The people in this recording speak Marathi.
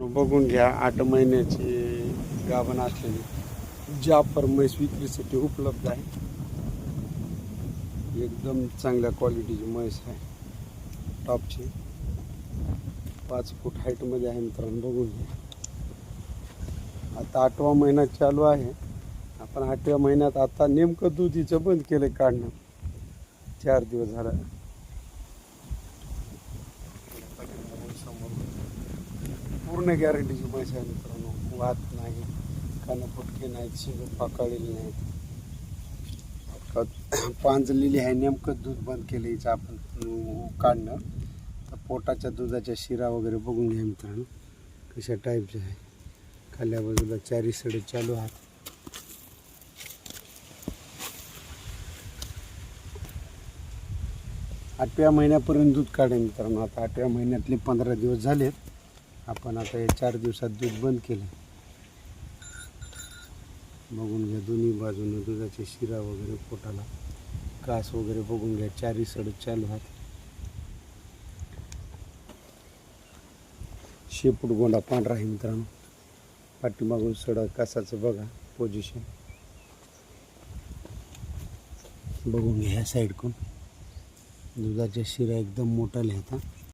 बघून घ्या आठ महिन्याची गाभण असलेली जाफर म्हैस विक्रीसाठी उपलब्ध आहे. एकदम चांगल्या क्वालिटीची म्हैस आहे. टॉपची पाच फूट हाईटमध्ये आहे मित्रांनो बघून घ्या. आता आठवा महिना चालू आहे. आपण आठव्या महिन्यात आता नेमकं दुधीचं बंद केलं काढणं. चार दिवस झालं. पूर्ण गॅरंटीची म्हैस आहे मित्रांनो वाद नाही कानं फुटके नाहीत शिंग पाकळलेली नाहीत. पांजलेली आहे नेमकं दूध बंद केलं हिचं आपण काढणं. तर पोटाच्या दुधाच्या शिरा वगैरे बघून घ्या मित्रांनो कशा टाईपचे आहे. खाल्या बाजूला चारी सडे चालू आहेत. आठव्या महिन्यापर्यंत दूध काढेल मित्रांनो. आता आठव्या महिन्यातले पंधरा दिवस झालेत. आपण आता हे चार दिवसात दूध बंद केलं. बघून घ्या दोन्ही बाजूनं दुधाचे शिरा वगैरे पोटाला कास वगैरे बघून घ्या. चारी सडक चालू आहेत. शेपूट गोंडा पांढरा आहे मित्रांनो. पाठीमागून सडक कासाचं बघा पोझिशन बघून घ्या ह्या साईडकडून दुधाच्या शिरा एकदम मोठा लिहाता